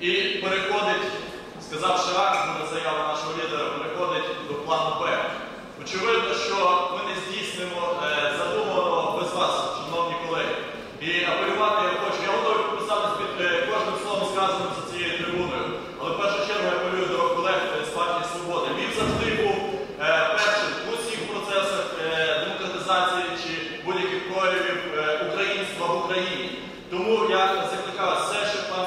і переходить, сказавши А, буде заява нашого лідера, переходить до плану Б. Очевидно, що ми не здійснимо е, задуманого без вас, шановні колеги. І апелювати я хочу. Я готовий підписатись під е, кожним словом сказаним за цією трибуною. Але в першу чергу я апелюю до колег е, з партії Свободи. Він завжди був першим у всіх процесах демократизації чи будь-яких проявів українства в Україні. Тому я закликаю все, що пан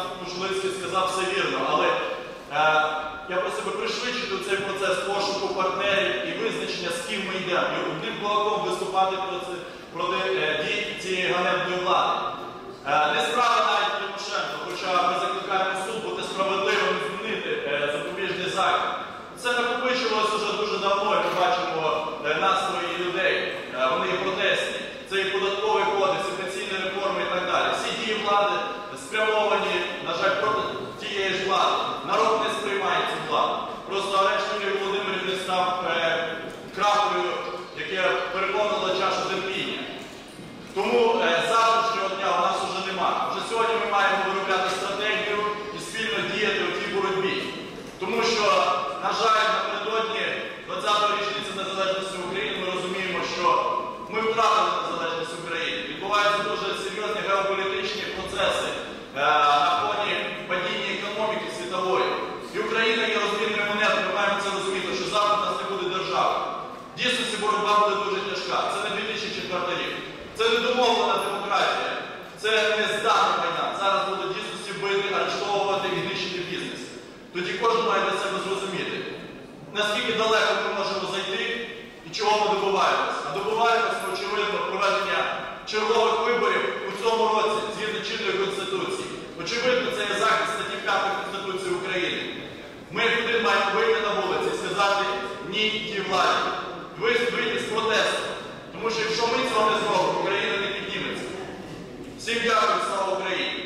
Кушулицький сказав, все вірно. Але е, я просив би пришвидшити цей процес пошуку партнерів і визначення, з ким ми йдемо. І одним блоком виступати проти, проти е, дій цієї ганебної влади. Е, Не справа навіть Тимошенко, хоча ми закликаємо суд бути справедливим змінити е, запобіжний захід. Це накопичувалося ми втратили незалежність України. Відбуваються дуже серйозні геополітичні процеси е, на фоні падіння економіки світової. І Україна є розмірною монетою, ми маємо це розуміти, що завтра в нас не буде держави. В Дійсності боротьба буде дуже тяжка. Це не 2004 рік. Це не домовлена демократія. Це не здана війна. Зараз будуть в дійсності бити, арештовувати і нищити бізнес. Тоді кожен має для себе зрозуміти, наскільки далеко ми можемо зайти і чого ми добуваємося. А добуваємося, чергових виборів у цьому році згідно чинної Конституції. Очевидно, це є захист статті 5 Конституції України. Ми туди маємо вийти на вулиці і сказати ні тій владі. Вийти з протесту. Тому що якщо ми цього не зробимо, Україна не підніметься. Всім дякую, слава Україні!